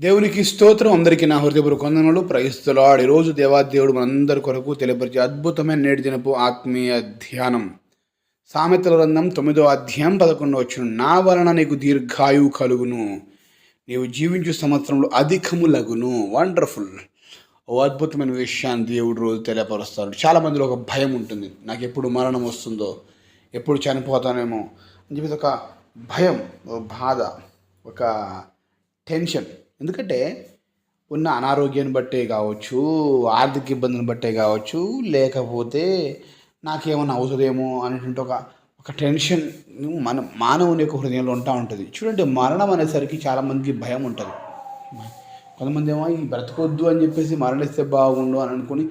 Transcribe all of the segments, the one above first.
దేవునికి స్తోత్రం. అందరికీ నా హృదయపూర్వక వందనలు ప్రయిస్తులాడు ఈరోజు దేవాదేవుడు మనందరి కొరకు తెలియపరిచే అద్భుతమైన నేటి దినపు ఆత్మీయ ధ్యానం. సామెతల గ్రంథం తొమ్మిదో అధ్యాయం పదకొండు వచ్చిన నా వలన నీకు దీర్ఘాయువు కలుగును. నీవు జీవించు సంవత్సరంలో అధికము లగును. వండర్ఫుల్. ఓ అద్భుతమైన విషయాన్ని దేవుడు రోజు తెలియపరుస్తాడు. చాలా మందిలో ఒక భయం ఉంటుంది. నాకు ఎప్పుడు మరణం వస్తుందో ఎప్పుడు చనిపోతానేమో అని చెప్పేసి ఒక భయం ఒక బాధ ఒక టెన్షన్. ఎందుకంటే ఉన్న అనారోగ్యాన్ని బట్టే కావచ్చు ఆర్థిక ఇబ్బందిని బట్టే కావచ్చు లేకపోతే నాకేమైనా అవుతుందేమో అనేటువంటి ఒక ఒక టెన్షన్ మన మానవుని యొక్క హృదయంలో ఉంటా ఉంటుంది. చూడండి మరణం అనేసరికి చాలామందికి భయం ఉంటుంది. కొంతమంది ఏమో ఈ బ్రతకొద్దు అని చెప్పేసి మరణిస్తే బాగుండు అని అనుకుని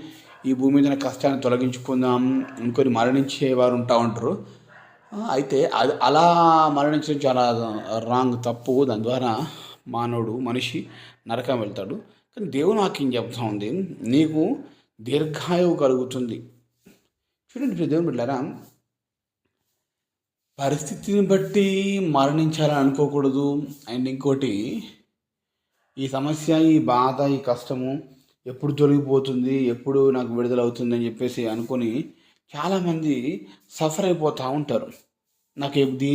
ఈ భూమి మీద కష్టాన్ని తొలగించుకుందాం అనుకొని మరణించే వారు ఉంటా ఉంటారు. అయితే అది అలా మరణించడం చాలా రాంగ్ తప్పు. దాని ద్వారా మానవుడు మనిషి నరకం వెళ్తాడు. కానీ దేవుడు నాకు ఏం చెప్తా ఉంది నీకు దీర్ఘాయువు కలుగుతుంది. చూడండి దేవుని బిడ్డారా పరిస్థితిని బట్టి మరణించాలని అనుకోకూడదు. అండ్ ఇంకోటి ఈ సమస్య ఈ బాధ ఈ కష్టము ఎప్పుడు తొలగిపోతుంది ఎప్పుడు నాకు విడుదల అవుతుంది అని చెప్పేసి అనుకొని చాలామంది సఫర్ అయిపోతూ ఉంటారు. నాకు ఈ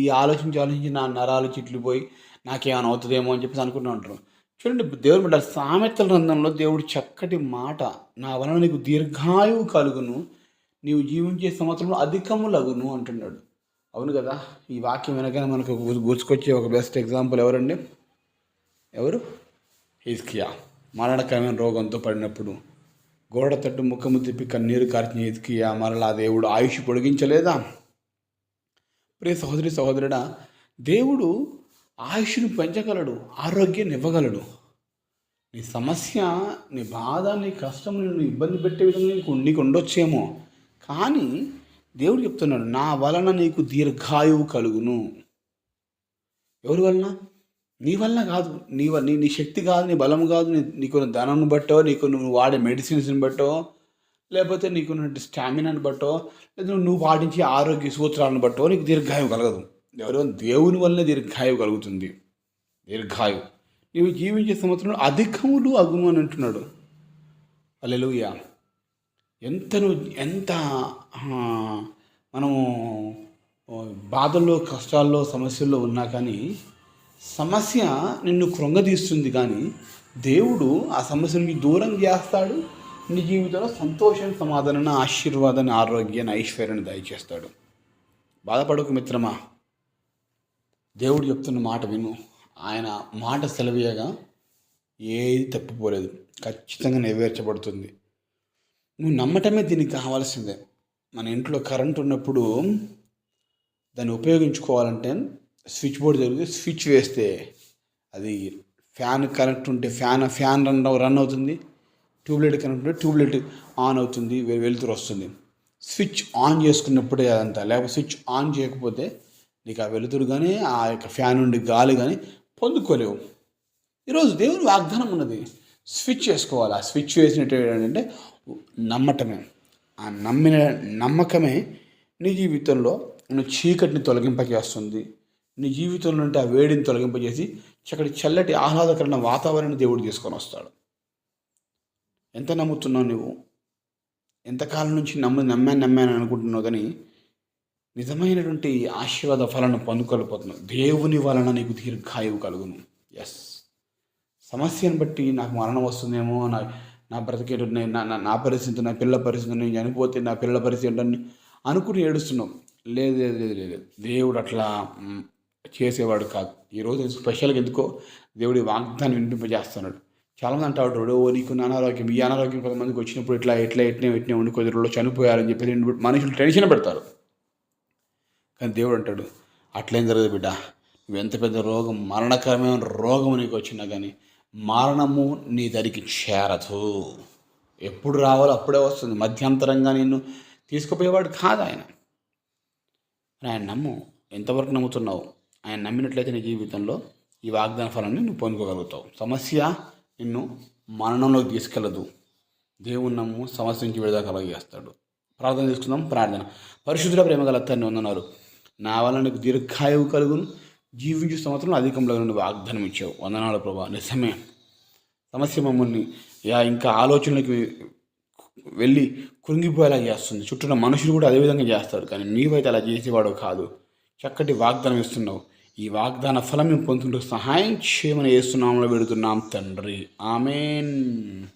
ఈ ఆలోచించి ఆలోచించి నా నరాలు చిట్లిపోయి నాకేమైనా అవుతుందేమో అని చెప్పేసి అనుకుంటూ ఉంటారు. చూడండి దేవుని బిడ్డ సామెతల రంధంలో దేవుడు చక్కటి మాట నా వలన నీకు దీర్ఘాయువు కలుగును నీవు జీవించే సంవత్సరంలో అధికములగును అంటున్నాడు. అవును కదా ఈ వాక్యం వెనకనే మనకు గు- గుర్తుకొచ్చే ఒక బెస్ట్ ఎగ్జాంపుల్ ఎవరండి? ఎవరు? హిజ్కియా. మరణకరమైన రోగంతో పడినప్పుడు గోడ తట్టు ముఖము తిప్పి కన్నీరు కార్చిన హిజ్కియా మరలా దేవుడు ఆయుష్ పొడిగించలేదా? ప్రియ సహోదరి సహోదరుడా దేవుడు ఆయుష్ను పెంచగలడు ఆరోగ్యాన్ని ఇవ్వగలడు. నీ సమస్య నీ బాధ నీ కష్టం నిన్ను ఇబ్బంది పెట్టే విధంగా నీకు నీకు ఉండొచ్చేమో. కానీ దేవుడు చెప్తున్నాడు నా వలన నీకు దీర్ఘాయువు కలుగును. ఎవరి వలన? నీ వలన కాదు. నీ వల్ల నీ నీ శక్తి కాదు నీ బలం కాదు నీ నీకున్న ధనం బట్టో నీకు నువ్వు వాడే మెడిసిన్స్ని బట్టో లేకపోతే నీకున్న స్టామినాని బట్టో లేదా నువ్వు పాటించే ఆరోగ్య సూత్రాలను బట్టో నీకు దీర్ఘాయువు కలగదు. ఎవరో దేవుని వల్లనే దీర్ఘాయువు కలుగుతుంది. దీర్ఘాయువు. నీవు జీవించే సంవత్సరంలో అధికములు అగును అని అంటున్నాడు. అల్లెలుయ్యా ఎంత నువ్వు ఎంత మనము బాధల్లో కష్టాల్లో సమస్యల్లో ఉన్నా కానీ సమస్య నిన్ను కృంగదీస్తుంది కానీ దేవుడు ఆ సమస్య నుంచి దూరం చేస్తాడు నీ జీవితంలో సంతోషం సమాధానాన్ని ఆశీర్వాదాన్ని ఆరోగ్యాన్ని ఐశ్వర్యాన్ని దయచేస్తాడు. బాధపడకు మిత్రమా. దేవుడు చెప్తున్న మాట విను. ఆయన మాట సెలవీయగా ఏది తప్పిపోలేదు. ఖచ్చితంగా నెరవేర్చబడుతుంది. నువ్వు నమ్మటమే దీనికి కావాల్సిందే. మన ఇంట్లో కరెంట్ ఉన్నప్పుడు దాన్ని ఉపయోగించుకోవాలంటే స్విచ్ బోర్డ్ జరిగితే స్విచ్ వేస్తే అది ఫ్యాన్ కరెంట్ ఉంటే ఫ్యాన్ ఫ్యాన్ రన్ రన్ అవుతుంది. ట్యూబ్లైట్ కరెంట్ ఉంటే ట్యూబ్లైట్ ఆన్ అవుతుంది వెలుతురు వస్తుంది. స్విచ్ ఆన్ చేసుకున్నప్పుడే అదంతా లేకపోతే స్విచ్ ఆన్ చేయకపోతే నీకు ఆ వెలుతురు కానీ ఆ యొక్క ఫ్యాన్ నుండి గాలి కానీ పొందుకోలేవు. ఈరోజు దేవుని వాగ్దానం ఉన్నది స్విచ్ చేసుకోవాలి. ఆ స్విచ్ వేసినట్టు ఏంటంటే నమ్మటమే. ఆ నమ్మిన నమ్మకమే నీ జీవితంలో నువ్వు చీకటిని తొలగింపజేస్తుంది. నీ జీవితంలో ఉంటే ఆ వేడిని తొలగింపజేసి చక్కటి చల్లటి ఆహ్లాదకరమైన వాతావరణాన్ని దేవుడు తీసుకొని వస్తాడు. ఎంత నమ్ముతున్నావు నువ్వు? ఎంతకాలం నుంచి నమ్ము నమ్మాను నమ్మాను అనుకుంటున్నావు కానీ నిజమైనటువంటి ఆశీర్వాద ఫలాన్ని పొందుకోలేకపోతున్నావు దేవుని వలన నీకు దీర్ఘాయువు కలుగును ఎస్ సమస్యను బట్టి నాకు మరణం వస్తుందేమో నా నా బ్రతికేటు నా నా- పరిస్థితి నా పిల్లల పరిస్థితి నేను చనిపోతే నా పిల్లల పరిస్థితి ఏంటని అనుకుని ఏడుస్తున్నాం లేదు లేదు లేదు లేదు దేవుడు అట్లా చేసేవాడు కాదు ఈరోజు స్పెషల్గా ఎందుకో దేవుడి వాగ్దానం వినిపింపజేస్తున్నాడు చాలామంది అంటాడు ఉంటాడు ఓ నీకు అనారోగ్యం ఈ అనారోగ్యం కొంతమందికి వచ్చినప్పుడు ఇట్లా ఎట్లా ఎట్నే ఎట్నే ఉండి కొద్ది రోజులు చనిపోయారని చెప్పి మనుషులు టెన్షన్ పెడతారు కానీ దేవుడు అంటాడు అట్లేం జరగదు బిడ్డ. నువ్వు ఎంత పెద్ద రోగం మరణకరమైన రోగం నీకు వచ్చినా కానీ మరణము నీ దరికి చేరదు. ఎప్పుడు రావాలో అప్పుడే వస్తుంది. మధ్యంతరంగా నిన్ను తీసుకుపోయేవాడు కాదు ఆయన. ఆయన నమ్ము ఎంతవరకు నమ్ముతున్నావు? ఆయన నమ్మినట్లయితే నీ జీవితంలో ఈ వాగ్దాన ఫలాన్ని నువ్వు పొందుకోగలుగుతావు. సమస్య నిన్ను మరణంలోకి తీసుకెళ్ళదు దేవుని నమ్ము సమస్య నుంచి విడుదల కలగజేస్తాడు. ప్రార్థన తీసుకుందాం ప్రార్థన. పరిశుద్ధుల ప్రేమ గల తన్ని ఉన్నారు నా వల్ల నీకు దీర్ఘాయువు కలుగును. జీవించు సంవత్సరం అధికంలో నుండి వాగ్దానం ఇచ్చావు. వందనాలు ప్రభా. నిజమే. సమస్య మమ్మల్ని యా ఇంకా ఆలోచనలకి వెళ్ళి కృంగిపోయేలా చేస్తుంది. చుట్టూ మనుషులు కూడా అదే విధంగా చేస్తారు. కానీ నీవైతే అలా చేసేవాడు కాదు. చక్కటి వాగ్దానం ఇస్తున్నావు. ఈ వాగ్దాన ఫలం మేము పొందుతుంటూ సహాయం చేయమని వేస్తున్నామని పెడుతున్నాం తండ్రి. ఆమెన్.